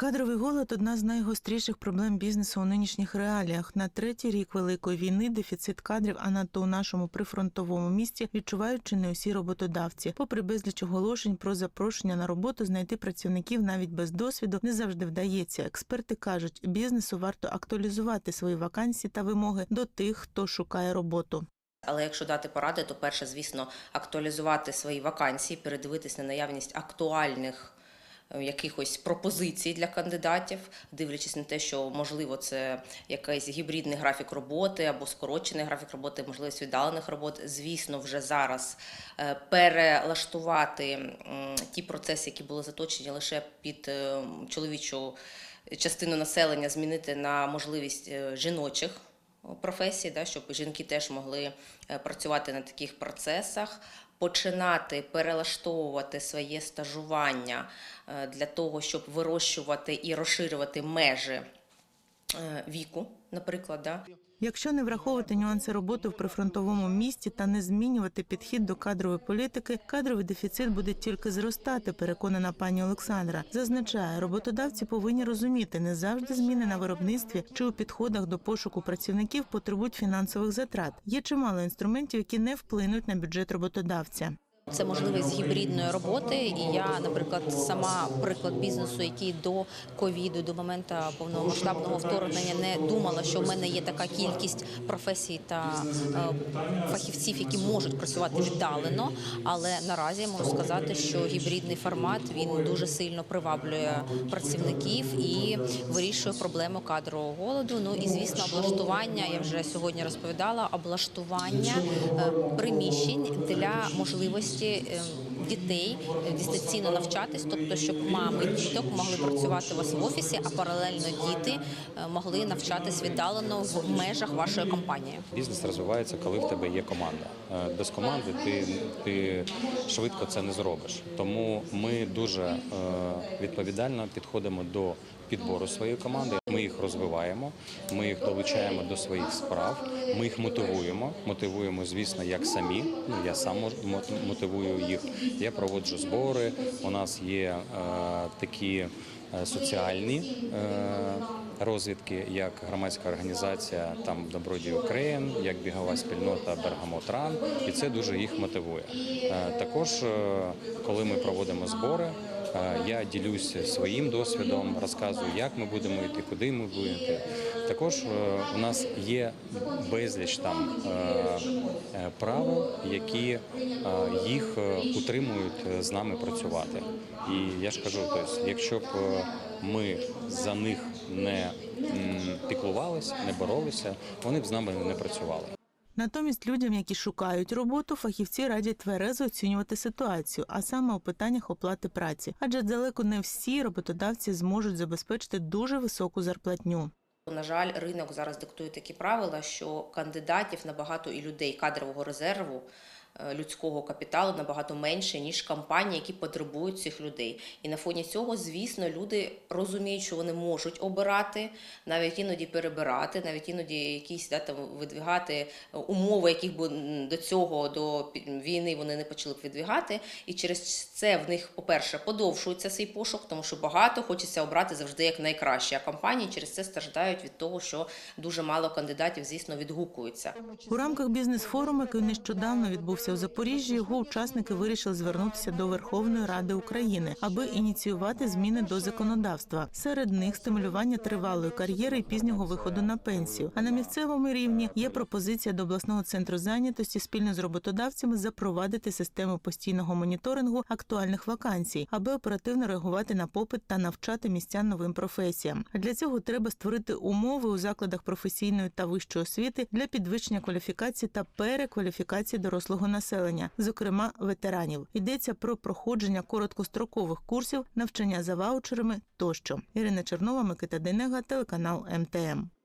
Кадровий голод одна з найгостріших проблем бізнесу у нинішніх реаліях. На третій рік великої війни дефіцит кадрів, а надто у нашому прифронтовому місті відчувають чи не усі роботодавці. Попри безліч оголошень про запрошення на роботу, знайти працівників навіть без досвіду не завжди вдається. Експерти кажуть, бізнесу варто актуалізувати свої вакансії та вимоги до тих, хто шукає роботу. Але якщо дати поради, то перше, звісно, актуалізувати свої вакансії, передивитись на наявність актуальних якихось пропозицій для кандидатів, дивлячись на те, що можливо це якийсь гібридний графік роботи або скорочений графік роботи, можливість віддалених робот. Звісно, вже зараз е, перелаштувати ті процеси, які були заточені лише під е, чоловічу частину населення, змінити на можливість е, жіночих професій, да, щоб жінки теж могли е, працювати на таких процесах, починати перелаштовувати своє стажування е, для того, щоб вирощувати і розширювати межі е, віку, наприклад. Да. Якщо не враховувати нюанси роботи в прифронтовому місті та не змінювати підхід до кадрової політики, кадровий дефіцит буде тільки зростати. Переконана пані Олександра. Зазначає, роботодавці повинні розуміти, не завжди зміни на виробництві чи у підходах до пошуку працівників потребують фінансових затрат. Є чимало інструментів, які не вплинуть на бюджет роботодавця. Це можливість гібридної роботи, і я, наприклад, сама приклад бізнесу, який до ковіду, до моменту повномасштабного вторгнення, не думала, що в мене є така кількість професій та е, фахівців, які можуть працювати віддалено. Але наразі можу сказати, що гібридний формат він дуже сильно приваблює працівників і вирішує проблему кадрового голоду. Ну і звісно, облаштування. Я вже сьогодні розповідала облаштування е, приміщень для можливості е, дітей е, дистанційно навчатись, тобто, щоб мами діток могли працювати у вас в офісі, а паралельно діти е, могли навчатись віддалено в межах вашої компанії. Бізнес розвивається, коли в тебе є команда. Е, Без команди ти, ти швидко це не зробиш. Тому ми дуже відповідально підходимо до підбору своєї команди. Ми їх розвиваємо, ми їх долучаємо до своїх справ, ми їх мотивуємо. Мотивуємо, звісно, як самі. Ну я сам мотивую їх. Я проводжу збори. У нас є е, такі е, соціальні е, розвідки, як громадська організація там Добродій Україн, як бігова спільнота Бергамотран, і це дуже їх мотивує. Е, Також, коли ми проводимо збори. Я ділюся своїм досвідом, розказую, як ми будемо йти, куди ми будемо йти. Також е, у нас є безліч там е, е, правил, які їх утримують з нами працювати. І я ж кажу, тобто, якщо б ми за них не піклувалися, не боролися, вони б з нами не працювали. Натомість людям, які шукають роботу, фахівці радять тверезо оцінювати ситуацію, а саме у питаннях оплати праці, адже далеко не всі роботодавці зможуть забезпечити дуже високу зарплатню. На жаль, ринок зараз диктує такі правила, що кандидатів набагато і людей кадрового резерву. Е, Людського капіталу набагато менше ніж компанії, які потребують цих людей, і на фоні цього, звісно, люди розуміють, що вони можуть обирати, навіть іноді перебирати, навіть іноді якісь да, там видвігати умови, яких би до цього до війни вони не почали б видвігати. І через це в них, по-перше, подовшується цей пошук, тому що багато хочеться обрати завжди як найкраще. А компанії через це страждають від того, що дуже мало кандидатів, звісно, відгукуються. У рамках бізнес-форуму, який нещодавно відбувся у Запоріжжі, його учасники вирішили звернутися до Верховної Ради України, аби ініціювати зміни до законодавства. Серед них стимулювання тривалої кар'єри і пізнього виходу на пенсію. А на місцевому рівні є пропозиція до обласного центру зайнятості спільно з роботодавцями запровадити систему постійного моніторингу актуальних вакансій, аби оперативно реагувати на попит та навчати містян новим професіям. Для цього треба створити умови у закладах професійної та вищої освіти для підвищення кваліфікації та перекваліфікації дорослого населення, зокрема ветеранів. Йдеться про проходження короткострокових курсів, навчання за ваучерами тощо. Ірина Чернова, Микита Денега, телеканал МТМ.